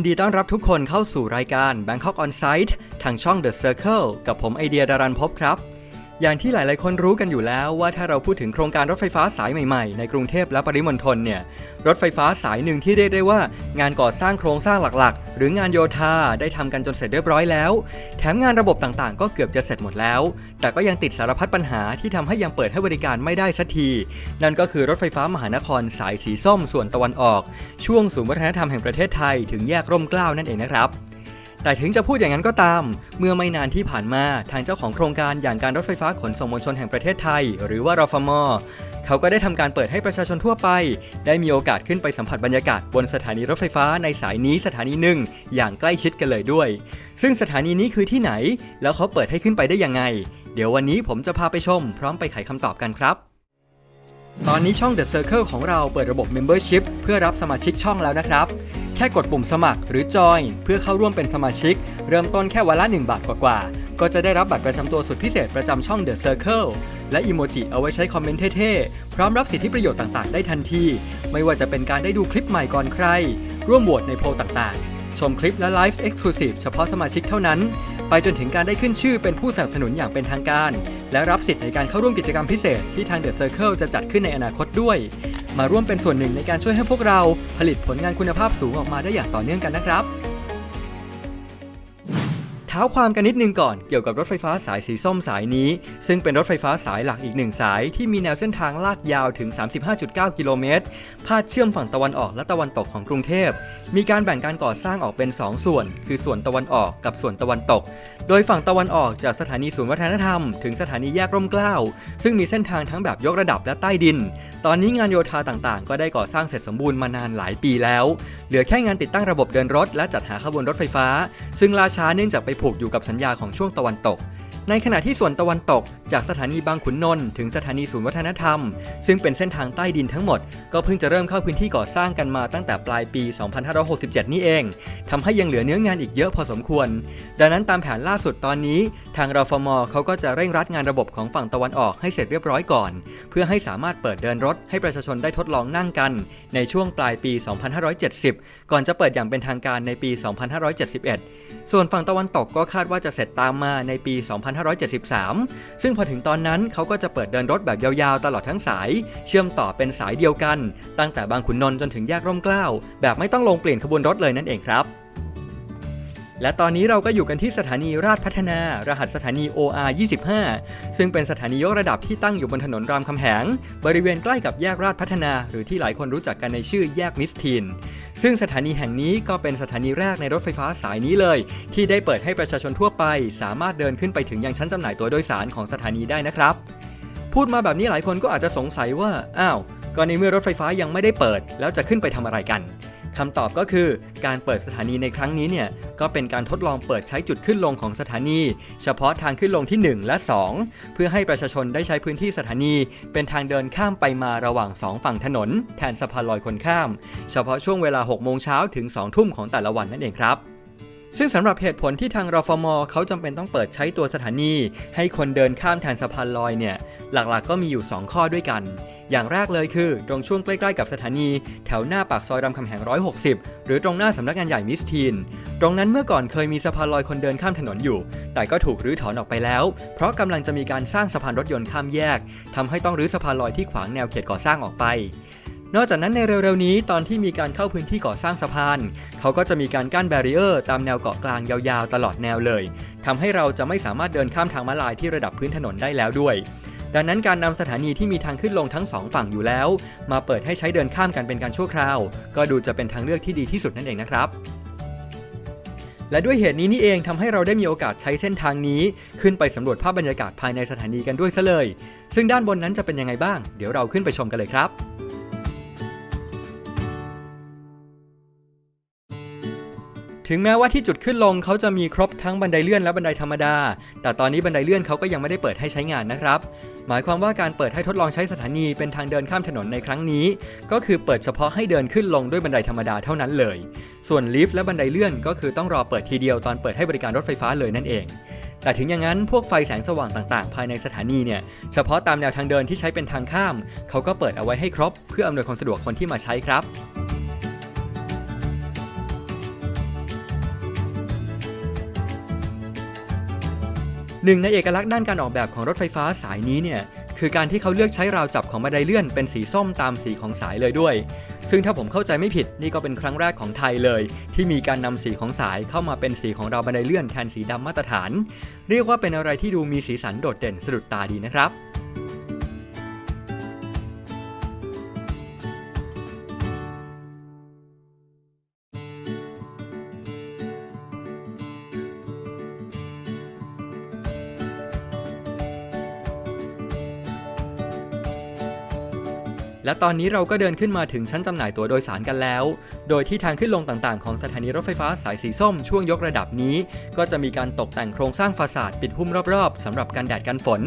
ยินดีต้อนรับทุกคนเข้าสู่รายการ Bangkok On Site ทางช่อง The Circle กับผมไอเดียดารันพบครับ อย่างที่หลาย ๆ คนรู้กันอยู่แล้วว่าถ้าเราพูดถึงโครงการรถไฟฟ้าสายใหม่ ๆ ในกรุงเทพและปริมณฑลเนี่ย รถไฟฟ้าสายหนึ่งที่เรียกได้ว่า งานก่อสร้างโครงสร้างหลัก ๆ หรืองานโยธาได้ทำกันจนเสร็จเรียบร้อยแล้ว แถมงานระบบต่าง ๆ ก็เกือบจะเสร็จหมดแล้ว แต่ก็ยังติดสารพัดปัญหาที่ทำให้ยังเปิดให้บริการไม่ได้สักที นั่นก็คือรถไฟฟ้ามหานครสายสีส้มส่วนตะวันออก ช่วงศูนย์วัฒนธรรมแห่งประเทศไทย ถึงแยกร่มเกล้านั่นเองนะครับ แต่ถึงจะพูดอย่างนั้นก็ตาม เมื่อไม่นานที่ผ่านมาทางเจ้าของโครงการอย่างการรถไฟฟ้าขนส่งมวลชนแห่งประเทศไทย หรือว่ารฟมเขาก็ได้ทำการเปิดให้ประชาชนทั่วไป ได้มีโอกาสขึ้นไปสัมผัสบรรยากาศบนสถานีรถไฟฟ้าในสายนี้สถานีหนึ่งอย่างใกล้ชิดกันเลยด้วย ซึ่งสถานีนี้คือที่ไหน แล้วเขาเปิดให้ขึ้นไปได้ยังไง เดี๋ยววันนี้ผมจะพาไปชม พร้อมไปไขคำตอบกันครับ ตอนนี้ช่อง The Circle ของเราเปิดระบบ Membership เพื่อรับสมาชิกช่องแล้วนะครับ แค่กดปุ่มสมัครหรือ Join เพื่อเข้าร่วมเป็นสมาชิก เริ่มต้นแค่วันละ 1 บาทกว่าๆ ก็จะได้รับบัตรประจำตัวสุดพิเศษประจำช่อง The Circle และอีโมจิเอาไว้ใช้คอมเมนต์เท่ๆ พร้อมรับสิทธิประโยชน์ต่างๆ ได้ทันที ไม่ว่าจะเป็นการได้ดูคลิปใหม่ก่อนใคร ร่วมโหวตในโพลต่างๆ ชมคลิปและไลฟ์ Exclusive เฉพาะสมาชิกเท่านั้น ไปจนถึงการได้ขึ้นชื่อเป็นผู้สนับสนุนอย่างเป็นทางการ และรับสิทธิ์ในการเข้าร่วมกิจกรรมพิเศษที่ทางเดอะเซอร์เคิลจะจัดขึ้นในอนาคตด้วย มาร่วมเป็นส่วนหนึ่งในการช่วยให้พวกเราผลิตผลงานคุณภาพสูงออกมาได้อย่างต่อเนื่องกันนะครับ เท้าความกันนิดนึงก่อนเกี่ยวกับรถไฟฟ้าสายสีส้มสายนี้ ซึ่งเป็นรถไฟฟ้าสายหลักอีกหนึ่งสายที่มีแนวเส้นทางลาดยาวถึง 35.9 กิโลเมตร พาดเชื่อมฝั่งตะวันออกและตะวันตกของกรุงเทพ มีการแบ่งการก่อสร้างออกเป็น 2 ส่วน คือส่วนตะวันออกกับส่วนตะวันตก โดยฝั่งตะวันออกจากสถานีศูนย์วัฒนธรรม ถึงสถานีแยกร่มเกล้า ซึ่งมีเส้นทางทั้งแบบยกระดับและใต้ดิน ตอนนี้งานโยธาต่างๆ ก็ได้ก่อสร้างเสร็จสมบูรณ์มานานหลายปีแล้ว เหลือแค่งานติดตั้งระบบเดินรถ และจัดหาขบวนรถไฟฟ้า ซึ่งล่าช้าเนื่องจากไปผูกอยู่กับสัญญาของช่วงตะวันตก ในขณะที่ส่วนตะวันตก จากสถานีบางขุนนนท์ถึงสถานีศูนย์วัฒนธรรม ซึ่งเป็นเส้นทางใต้ดินทั้งหมด ก็เพิ่งจะเริ่มเข้าพื้นที่ก่อสร้างกันมาตั้งแต่ปลายปี 2567 นี่เองทำให้ยังเหลือเนื้องานอีกเยอะพอสมควร ดังนั้นตามแผนล่าสุดตอนนี้ ทางรฟมเขาก็จะเร่งรัดงานระบบของฝั่งตะวันออกให้เสร็จเรียบร้อยก่อน เพื่อให้สามารถเปิดเดินรถให้ประชาชนได้ทดลองนั่งกัน ในช่วงปลายปี 2570 ก่อนจะเปิดอย่างเป็นทางการในปี 2571 ส่วนฝั่งตะวันตกก็คาดว่าจะเสร็จตามมาในปี 2 2573 ซึ่งพอถึงตอนนั้นเขาก็จะเปิดเดินรถแบบยาวๆ ตลอดทั้งสาย เชื่อมต่อเป็นสายเดียวกัน ตั้งแต่บางขุนนนท์จนถึงแยกร่มเกล้าแบบไม่ต้องลงเปลี่ยนขบวนรถเลยนั่นเองครับ และตอนนี้เราก็อยู่กันที่สถานีราชพัฒนา รหัสสถานี OR 25 ซึ่งเป็นสถานียกระดับที่ตั้งอยู่บนถนนรามคำแหง บริเวณใกล้กับแยกราชพัฒนา หรือที่หลายคนรู้จักกันในชื่อแยกมิสทีน ซึ่งสถานีแห่งนี้ก็เป็นสถานีแรกในรถไฟฟ้าสายนี้เลย ที่ได้เปิดให้ประชาชนทั่วไป สามารถเดินขึ้นไปถึงยังชั้นจำหน่ายตัวโดยสารของสถานีได้นะครับ พูดมาแบบนี้หลายคนก็อาจจะสงสัยว่า อ้าว ก็ในเมื่อรถไฟฟ้ายังไม่ได้เปิด แล้วจะขึ้นไปทำอะไรกัน คำตอบก็คือการเปิดสถานีในครั้งนี้เนี่ยก็เป็นการทดลองเปิดใช้จุดขึ้นลงของสถานี เฉพาะทางขึ้นลงที่ 1 และ 2 เพื่อให้ประชาชนได้ใช้พื้นที่สถานี เป็นทางเดินข้ามไปมาระหว่าง 2 ฝั่งถนน แทนสะพานลอยคนข้าม เฉพาะช่วงเวลา6โมงเช้าถึง2ทุ่มของแต่ละวันนั่นเองครับซึ่งสำหรับเหตุผลที่ทางรฟมเขาจำเป็นต้องเปิดใช้ตัวสถานี ให้คนเดินข้ามแทนสะพานลอยเนี่ย หลักๆก็มีอยู่ 2 ข้อด้วยกัน อย่างแรกเลยคือตรงช่วงใกล้ๆกับสถานี แถวหน้าปากซอยรามคำแหง 160 หรือตรงหน้าสำนักงานใหญ่มิสทีน ตรงนั้นเมื่อก่อนเคยมีสะพานลอยคนเดินข้ามถนนอยู่ แต่ก็ถูกรื้อถอนออกไปแล้ว เพราะกำลังจะมีการสร้างสะพานรถยนต์ข้ามแยกทำให้ต้องรื้อสะพานลอยที่ขวางแนวเขตก่อสร้างออกไปนอกจากนั้นในเร็วๆนี้ตอนที่มีการเข้าพื้นที่ก่อสร้างสะพาน เขาก็จะมีการกั้นแบรีเออร์ตามแนวเกาะกลางยาวๆ ตลอดแนวเลยทำให้เราจะไม่สามารถเดินข้ามทางม้าลายที่ระดับพื้นถนนได้แล้วด้วย ดังนั้นการนำสถานีที่มีทางขึ้นลงทั้งสองฝั่งอยู่แล้ว มาเปิดให้ใช้เดินข้ามกันเป็นการชั่วคราว ก็ดูจะเป็นทางเลือกที่ดีที่สุดนั่นเองนะครับและด้วยเหตุนี้นี่เองทำให้เราได้มีโอกาสใช้เส้นทางนี้ ขึ้นไปสำรวจภาพบรรยากาศภายในสถานีกันด้วยซะเลย ซึ่งด้านบนนั้นจะเป็นยังไงบ้าง เดี๋ยวเราขึ้นไปชมกันเลยครับ ถึงแม้ว่าที่จุดขึ้นลงเขาจะมีครบทั้งบันไดเลื่อนและบันไดธรรมดา แต่ตอนนี้บันไดเลื่อนเขาก็ยังไม่ได้เปิดให้ใช้งานนะครับ หมายความว่าการเปิดให้ทดลองใช้สถานีเป็นทางเดินข้ามถนนในครั้งนี้ ก็คือเปิดเฉพาะให้เดินขึ้นลงด้วยบันไดธรรมดาเท่านั้นเลย ส่วนลิฟต์และบันไดเลื่อนก็คือต้องรอเปิดทีเดียวตอนเปิดให้บริการรถไฟฟ้าเลยนั่นเองแต่ถึงอย่างนั้นพวกไฟแสงสว่างต่างๆ ภายในสถานีเนี่ยเฉพาะตามแนวทางเดินที่ใช้เป็นทางข้าม เขาก็เปิดเอาไว้ให้ครบ เพื่ออำนวยความสะดวกคนที่มาใช้ครับ หนึ่งในเอกลักษณ์ด้านการออกแบบของรถไฟฟ้าสายนี้เนี่ยคือการที่เขาเลือกใช้ราวจับของบันไดเลื่อนเป็นสีส้มตามสีของสายเลยด้วย ซึ่งถ้าผมเข้าใจไม่ผิดนี่ก็เป็นครั้งแรกของไทยเลย ที่มีการนำสีของสายเข้ามาเป็นสีของราวบันไดเลื่อนแทนสีดำมาตรฐาน เรียกว่าเป็นอะไรที่ดูมีสีสันโดดเด่นสะดุดตาดีนะครับ และตอนนี้เราก็เดินขึ้นมาถึงชั้นจำหน่ายตั๋วโดยสารกันแล้ว โดยที่ทางขึ้นลงต่างๆของสถานีรถไฟฟ้าสายสีส้มช่วงยกระดับนี้ ก็จะมีการตกแต่งโครงสร้างฟาสาดปิดหุ้มรอบๆสำหรับกันแดดกันฝน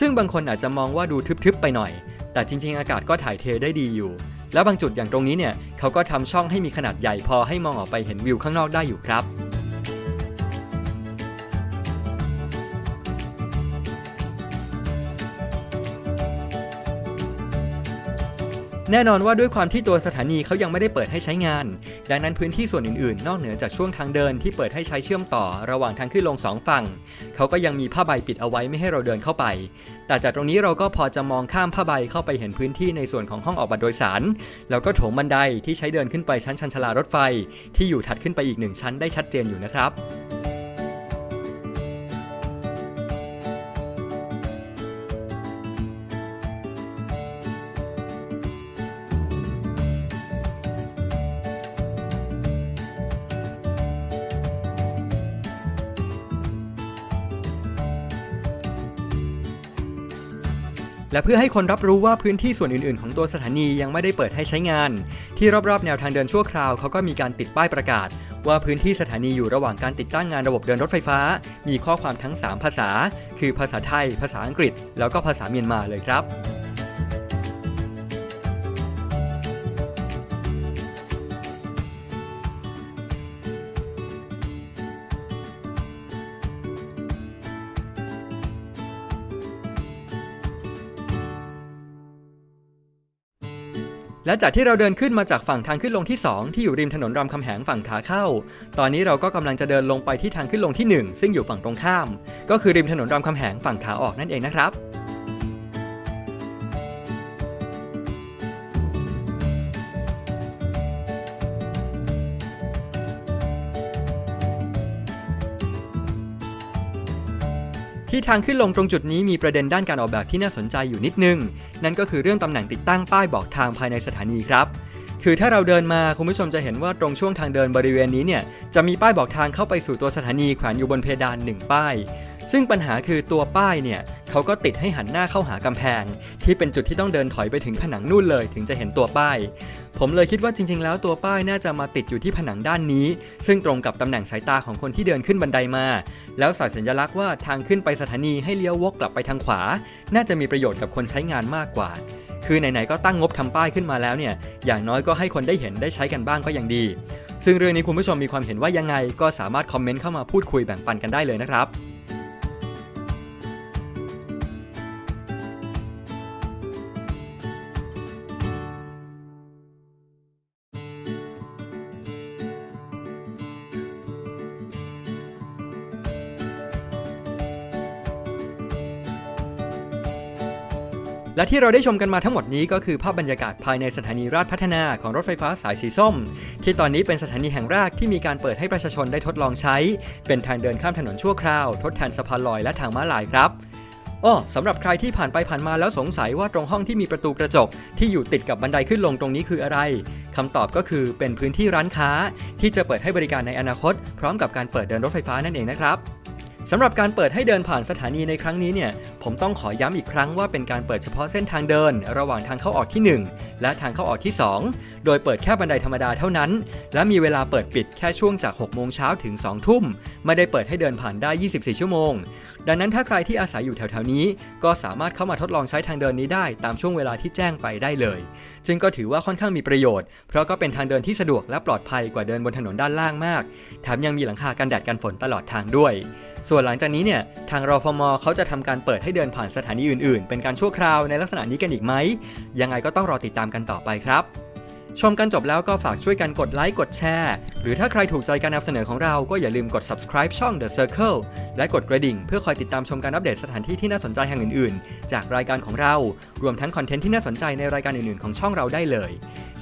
ซึ่งบางคนอาจจะมองว่าดูทึบๆไปหน่อย แต่จริง ๆ อากาศก็ถ่ายเทได้ดีอยู่ และบางจุดอย่างตรงนี้เนี่ยเขาก็ทำช่องให้มีขนาดใหญ่พอให้มองออกไปเห็นวิวข้างนอกได้อยู่ครับ แน่นอนว่าด้วยความที่ตัวสถานีเขายังไม่ได้เปิดให้ใช้งาน ดังนั้นพื้นที่ส่วนอื่นๆ นอกเหนือจากช่วงทางเดินที่เปิดให้ใช้เชื่อมต่อระหว่างทางขึ้นลงสองฝั่งเขาก็ยังมีผ้าใบปิดเอาไว้ไม่ให้เราเดินเข้าไป แต่จากตรงนี้เราก็พอจะมองข้ามผ้าใบเข้าไปเห็นพื้นที่ในส่วนของห้องออกบัตรโดยสาร แล้วก็โถงบันไดที่ใช้เดินขึ้นไปชั้นชันชลารถไฟ ที่อยู่ถัดขึ้นไปอีกหนึ่งชั้นได้ชัดเจนอยู่นะครับ และเพื่อให้คนรับรู้ว่าพื้นที่ส่วนอื่น ๆ ของตัวสถานียังไม่ได้เปิดให้ใช้งาน ที่รอบๆ แนวทางเดินชั่วคราวเขาก็มีการติดป้ายประกาศ ว่าพื้นที่สถานีอยู่ระหว่างการติดตั้งงานระบบเดินรถไฟฟ้า มีข้อความทั้ง 3 ภาษา คือภาษาไทย ภาษาอังกฤษ แล้วก็ภาษาเมียนมาเลยครับ และจากที่เราเดินขึ้นมาจากฝั่งทางขึ้นลงที่ 2 ที่อยู่ริมถนนรามคำแหงฝั่งขาเข้า ตอนนี้เราก็กำลังจะเดินลงไปที่ทางขึ้นลงที่ 1 ซึ่งอยู่ฝั่งตรงข้าม ก็คือริมถนนรามคำแหงฝั่งขาออกนั่นเองนะครับ ที่ทางขึ้นลงตรงจุดนี้มีประเด็นด้านการออกแบบที่น่าสนใจอยู่นิดนึง นั่นก็คือเรื่องตำแหน่งติดตั้งป้ายบอกทางภายในสถานีครับ คือถ้าเราเดินมาคุณผู้ชมจะเห็นว่าตรงช่วงทางเดินบริเวณนี้เนี่ยจะมีป้ายบอกทางเข้าไปสู่ตัวสถานีแขวนอยู่บนเพดานหนึ่งป้าย ซึ่งปัญหาคือตัวป้ายเนี่ย เขาก็ติดให้หันหน้าเข้าหากำแพง ที่เป็นจุดที่ต้องเดินถอยไปถึงผนังนู่นเลยถึงจะเห็นตัวป้าย ผมเลยคิดว่าจริง ๆ แล้วตัวป้ายน่าจะมาติดอยู่ที่ผนังด้านนี้ ซึ่งตรงกับตำแหน่งสายตาของคนที่เดินขึ้นบันไดมา แล้วใส่สัญลักษณ์ว่าทางขึ้นไปสถานีให้เลี้ยววกกลับไปทางขวา น่าจะมีประโยชน์กับคนใช้งานมากกว่า คือไหนๆก็ตั้งงบทำป้ายขึ้นมาแล้วเนี่ย อย่างน้อยก็ให้คนได้เห็นได้ใช้กันบ้างก็ยังดี ซึ่งเรื่องนี้คุณผู้ชมมีความเห็นว่ายังไง ก็สามารถคอมเมนต์เข้ามาพูดคุยแบ่งปันกันได้เลยนะครับ และที่เราได้ชมกันมาทั้งหมดนี้ก็คือภาพบรรยากาศภายในสถานีราชพัฒนาของรถไฟฟ้าสายสีส้ม ที่ตอนนี้เป็นสถานีแห่งแรกที่มีการเปิดให้ประชาชนได้ทดลองใช้ เป็นทางเดินข้ามถนนชั่วคราว ทดแทนสะพานลอยและทางม้าลายครับอ้อสำหรับใครที่ผ่านไปผ่านมาแล้วสงสัยว่าตรงห้องที่มีประตูกระจก ที่อยู่ติดกับบันไดขึ้นลงตรงนี้คืออะไรคำตอบก็คือเป็นพื้นที่ร้านค้า ที่จะเปิดให้บริการในอนาคต พร้อมกับการเปิดเดินรถไฟฟ้านั่นเองนะครับ สำหรับการเปิดให้เดินผ่านสถานีในครั้งนี้เนี่ย ผมต้องขอย้ำอีกครั้งว่าเป็นการเปิดเฉพาะเส้นทางเดิน ระหว่างทางเข้าออกที่ 1 และทางเข้าออกที่ 2 โดยเปิดแค่บันไดธรรมดาเท่านั้น และมีเวลาเปิดปิดแค่ช่วงจาก 6 โมงเช้าถึง 2 ทุ่ม ไม่ได้เปิดให้เดินผ่านได้ 24 ชั่วโมง ดังนั้นถ้าใครที่อาศัยอยู่แถวๆนี้ ก็สามารถเข้ามาทดลองใช้ทางเดินนี้ได้ตามช่วงเวลาที่แจ้งไปได้เลยซึ่งก็ถือว่าค่อนข้างมีประโยชน์ เพราะก็เป็นทางเดินที่สะดวกและปลอดภัยกว่าเดินบนถนนด้านล่างมาก แถมยังมีหลังคากันแดดกันฝนตลอดทางด้วย ส่วนหลังจากนี้เนี่ยทางรอฟมเขาจะทำการเปิดให้เดินผ่านสถานีอื่นๆ เป็นการชั่วคราวในลักษณะนี้กันอีกไหมยังไงก็ต้องรอติดตามกันต่อไปครับ ชมกันจบแล้วก็ฝากช่วยกันกดไลค์กดแชร์ หรือถ้าใครถูกใจการนำเสนอของเราก็อย่าลืมกด subscribe ช่อง The Circle และกดกระดิ่งเพื่อคอยติดตามชมการอัปเดตสถานที่ที่น่าสนใจแห่งอื่นๆ จากรายการของเรา รวมทั้งคอนเทนต์ที่น่าสนใจในรายการอื่นๆ ของช่องเราได้เลย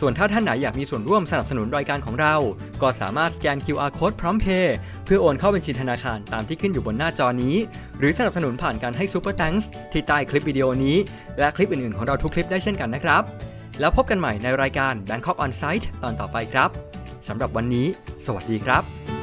ส่วนถ้าท่านไหนอยากมีส่วนร่วมสนับสนุนรายการของเรา ก็สามารถสแกน QR code พร้อมเพย์เพื่อโอนเข้าบัญชีธนาคารตามที่ขึ้นอยู่บนหน้าจอนี้ หรือสนับสนุนผ่านการให้ Super Thanks ที่ใต้คลิปวิดีโอนี้ และคลิปอื่นๆ ของเราทุกคลิปได้เช่นกันนะครับ แล้วพบกันใหม่ในรายการ Bangkok On Site ตอนต่อไปครับสำหรับวันนี้ สวัสดีครับ